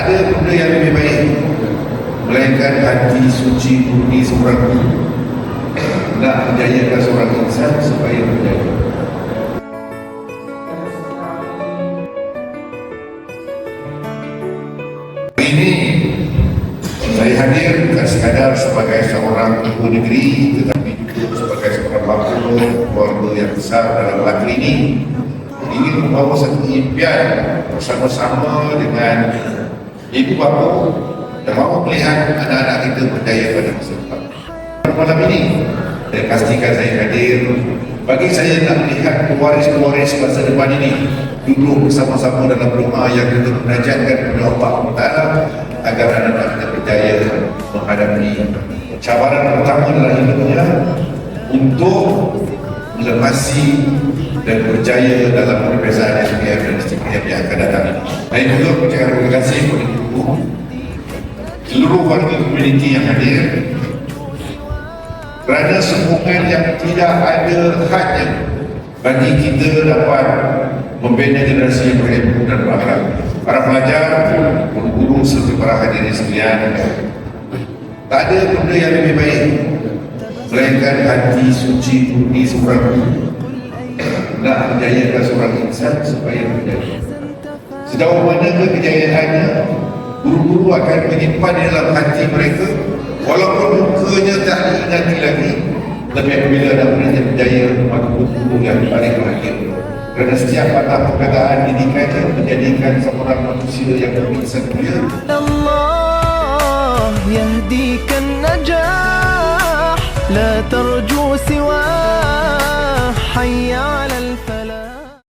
Ada benda yang lebih baik Melainkan hati suci murni seorang guru. Nak menjayakan seorang insan supaya Hari ini saya hadir bukan sekadar sebagai seorang ibu negeri tetapi juga sebagai seorang bapa keluarga yang besar dalam negeri ini. Ingin membawa satu impian bersama-sama dengan ibu bapa dan mahu melihat anak-anak kita berjaya pada masa depan. Malam ini saya pastikan saya hadir bagi saya nak melihat pewaris-pewaris masa depan ini duduk bersama-sama dalam doa yang kita menajatkan kepada Allah Taala agar anak-anak kita berjaya menghadapi cabaran pertama dalam hidupnya untuk melepasi dan berjaya dalam perbezaan SPM dan SPM yang akan datang. Saya juga mengucapkan terima kasih kepada ibu seluruh warga komuniti yang hadir kerana sokongan yang tidak ada hadnya bagi kita dapat membina generasi yang berilmu dan berakhlak. Para pelajar, guru-guru serta para hadirin sekalian, tak ada benda yang lebih baik melainkan hati suci murni seorang nak menjayakan seorang insan supaya menjadi sedang manakah kejayaannya? Guru-guru akan menyimpan di dalam hati mereka walaupun mukanya tak diingati lagi. Tapi apabila ada mereka berjaya maka guru-guru yang paling berakhir kerana setiap patah perkataan didikannya menjadikan seorang manusia yang lebih sempurna Allah yang dikenal